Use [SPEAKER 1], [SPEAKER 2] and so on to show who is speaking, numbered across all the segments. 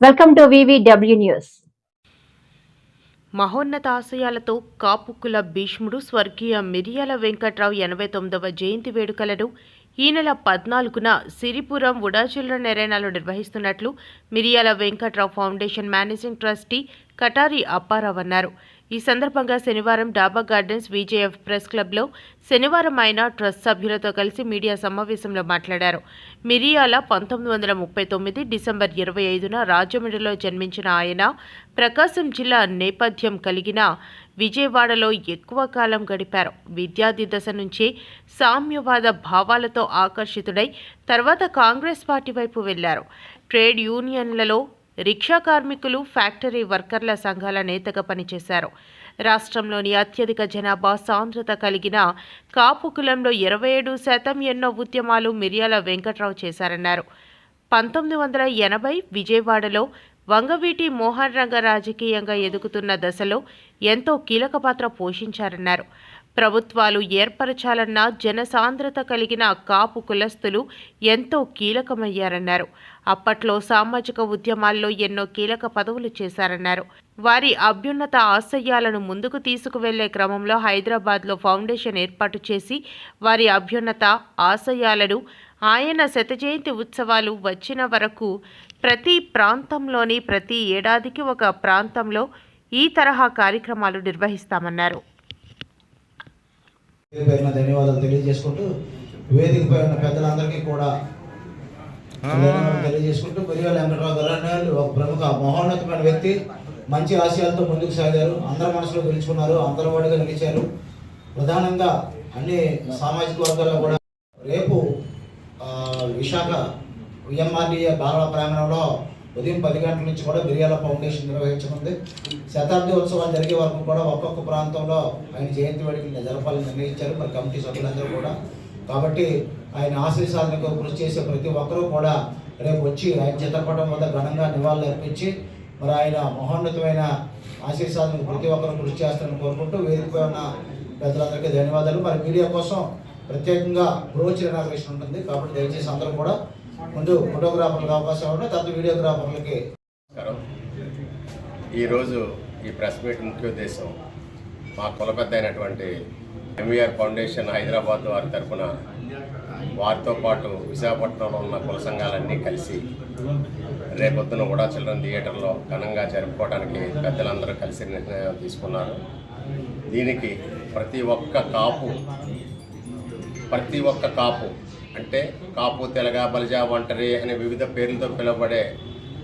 [SPEAKER 1] Welcome to VVW news
[SPEAKER 2] మహోన్నత ఆశయాలతో కాపుకుల భీష్ముడు స్వర్గీయ మిరియాల వెంకట్రావు ఎనభై తొమ్మిదవ జయంతి వేడుకలను ఈ నెల పద్నాలుగున సిరిపురం ఉడా చిల్డ్రన్ ఎరేనాలో నిర్వహిస్తున్నట్లు Miriyala Venkatrao foundation managing trustee Katari Apparao అన్నారు. ఈ సందర్భంగా శనివారం డాబా గార్డెన్స్ విజేఎఫ్ ప్రెస్ క్లబ్లో శనివారం ఆయన ట్రస్ట్ సభ్యులతో కలిసి మీడియా సమావేశంలో మాట్లాడారు. మిరియాల పంతొమ్మిది వందల ముప్పై తొమ్మిది డిసెంబర్ ఇరవై ఐదున రాజమండ్రిలో జన్మించిన ఆయన ప్రకాశం జిల్లా నేపథ్యం కలిగిన విజయవాడలో ఎక్కువ కాలం గడిపారు. విద్యార్థి దశ నుంచే సామ్యవాద భావాలతో ఆకర్షితుడై తర్వాత కాంగ్రెస్ పార్టీ వైపు వెళ్ళారు. ట్రేడ్ యూనియన్లలో రిక్షా కార్మికులు ఫ్యాక్టరీ వర్కర్ల సంఘాల నేతగా పనిచేశారు. రాష్ట్రంలోని అత్యధిక జనాభా సాంద్రత కలిగిన కాపు కులంలో ఇరవై ఏడు శాతం ఎన్నో ఉద్యమాలు మిర్యాల వెంకట్రావు చేశారన్నారు. పంతొమ్మిది వందల ఎనభై విజయవాడలో వంగవీటి మోహన్ రంగ రాజకీయంగా ఎదుగుతున్న దశలో ఎంతో కీలక పాత్ర పోషించారన్నారు. ప్రభుత్వాలు ఏర్పరచాలన్న జనసాంద్రత కలిగిన కాపు కులస్తులు ఎంతో కీలకమయ్యారన్నారు. అప్పట్లో సామాజిక ఉద్యమాల్లో ఎన్నో కీలక పదవులు చేశారన్నారు. వారి అభ్యున్నత ఆశయాలను ముందుకు తీసుకువెళ్ళే క్రమంలో హైదరాబాద్లో ఫౌండేషన్ ఏర్పాటు చేసి వారి అభ్యున్నత ఆశయాలను ఆయన శతజయంతి ఉత్సవాలు వచ్చిన వరకు ప్రతి ప్రాంతంలోని ప్రతి ఏడాదికి ఒక ప్రాంతంలో ఈ తరహా కార్యక్రమాలు నిర్వహిస్తామన్నారు.
[SPEAKER 3] ధన్యవాదాలు తెలియజేసుకుంటూ వేదిక పై ఉన్న పెద్దలందరికీ కూడా ధన్యవాదాలు తెలియజేసుకుంటూ వెంకటరావు గారు ఒక ప్రముఖ మహోన్నతమైన వ్యక్తి మంచి ఆశయాలతో ముందుకు సాగారు అందరి మనసులో గెలుచుకున్నారు అందరి వాడిగా నిలిచారు. ప్రధానంగా అన్ని సామాజిక వర్గాల్లో కూడా రేపు ఆ, విశాఖ విఎంఆర్డీఏ బాలల ప్రాంగణంలో ఉదయం పది గంటల నుంచి కూడా బిర్యాల ఫౌండేషన్ నిర్వహించనుంది. శతాబ్ది ఉత్సవాలు జరిగే వరకు కూడా ఒక్కొక్క ప్రాంతంలో ఆయన జయంతి వేడుకలు జరపాలని నిర్ణయించారు. మరి కమిటీ సభ్యులందరూ కూడా. కాబట్టి ఆయన ఆశయ కృషి చేసే ప్రతి ఒక్కరూ కూడా రేపు వచ్చి ఆయన చిత్రపటం వద్ద ఘనంగా నివాళులు అర్పించి మరి ఆయన మహోన్నతమైన ఆశీర్సాలను ప్రతి ఒక్కరూ కృషి చేస్తారని కోరుకుంటూ వేదికపై ఉన్న పెద్దలందరికీ ధన్యవాదాలు. మరి మీడియా కోసం ప్రత్యేకంగా బ్రోచ్ ఇనాగ్రేషన్ ఉంటుంది. కాబట్టి దయచేసి అందరూ కూడా ముందు ఫోటోగ్రాఫర్లకు అవకాశం ఇవ్వండి తర్వాత వీడియోగ్రాఫర్లకి.
[SPEAKER 4] ఈరోజు ఈ ప్రెస్ మీట్ ముఖ్య ఉద్దేశం మా కులపెద్ద అయినటువంటి ఎంవీఆర్ ఫౌండేషన్ హైదరాబాద్ వారి తరఫున వారితో పాటు విశాఖపట్నంలో ఉన్న కుల సంఘాలన్నీ కలిసి రేపొద్దున కూడా చిల్డ్రన్ థియేటర్లో ఘనంగా జరుపుకోవడానికి పెద్దలందరూ కలిసి నిర్ణయం తీసుకున్నారు. దీనికి ప్రతి ఒక్క కాపు ప్రతి ఒక్క కాపు అంటే కాపు తెలగ బలిజా ఒంటరి అనే వివిధ పేర్లతో పిలువబడే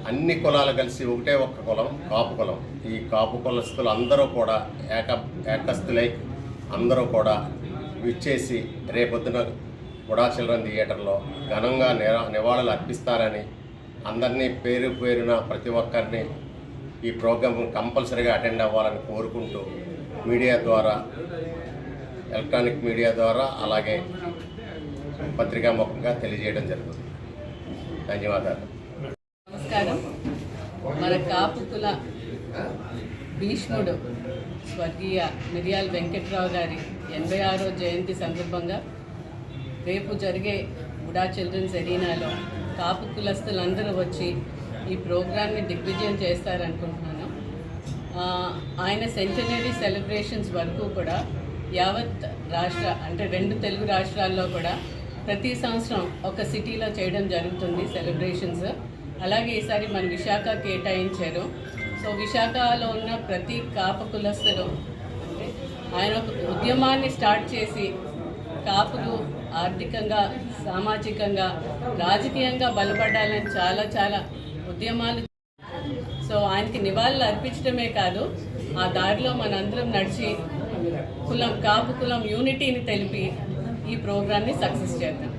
[SPEAKER 4] అన్ని కులాలు కలిసి ఒకటే ఒక్క కులం కాపు కులం. ఈ కాపు కులస్తులు అందరూ కూడా ఏక ఏకస్తులై అందరూ కూడా విచ్చేసి రేపొద్దున గుడా చిల్డ్రన్ థియేటర్లో ఘనంగా నిరా నివాళులు అర్పిస్తారని అందరినీ పేరు పేరున ప్రతి ఒక్కరిని ఈ ప్రోగ్రాం కంపల్సరీగా అటెండ్ అవ్వాలని కోరుకుంటూ మీడియా ద్వారా ఎలక్ట్రానిక్ మీడియా ద్వారా అలాగే పత్రికాముఖంగా తెలియజేయడం జరుగుతుంది. ధన్యవాదాలు.
[SPEAKER 5] నమస్కారం. మన కాపు కుల భీష్ముడు స్వర్గీయ మిరియాల వెంకట్రావు గారి ఎనభై ఆరో జయంతి సందర్భంగా రేపు జరిగే బుడా చిల్డ్రన్స్ ఎరీనాలో కాపు కులస్తులందరూ వచ్చి ఈ ప్రోగ్రామ్ని దిగ్విజయం చేస్తారనుకుంటున్నాను. ఆయన సెంటనరీ సెలబ్రేషన్స్ వరకు కూడా యావత్ రాష్ట్ర అంటే రెండు తెలుగు రాష్ట్రాల్లో కూడా ప్రతి సంవత్సరం ఒక సిటీలో చేయడం జరుగుతుంది సెలబ్రేషన్స్ అలాగే ఈసారి మన విశాఖ కేటాయించారు. సో విశాఖలో ఉన్న ప్రతి కాప కులస్తులు అంటే ఆయన ఒక ఉద్యమాన్ని స్టార్ట్ చేసి కాపులు ఆర్థికంగా సామాజికంగా రాజకీయంగా బలపడాలని చాలా చాలా ఉద్యమాలు సో ఆయనకి నివాళులు అర్పించడమే కాదు ఆ దారిలో మనందరం నడిచి కులం కాపు కులం యూనిటీని తెలిపి ఈ ప్రోగ్రామ్ని సక్సెస్ చేద్దాం.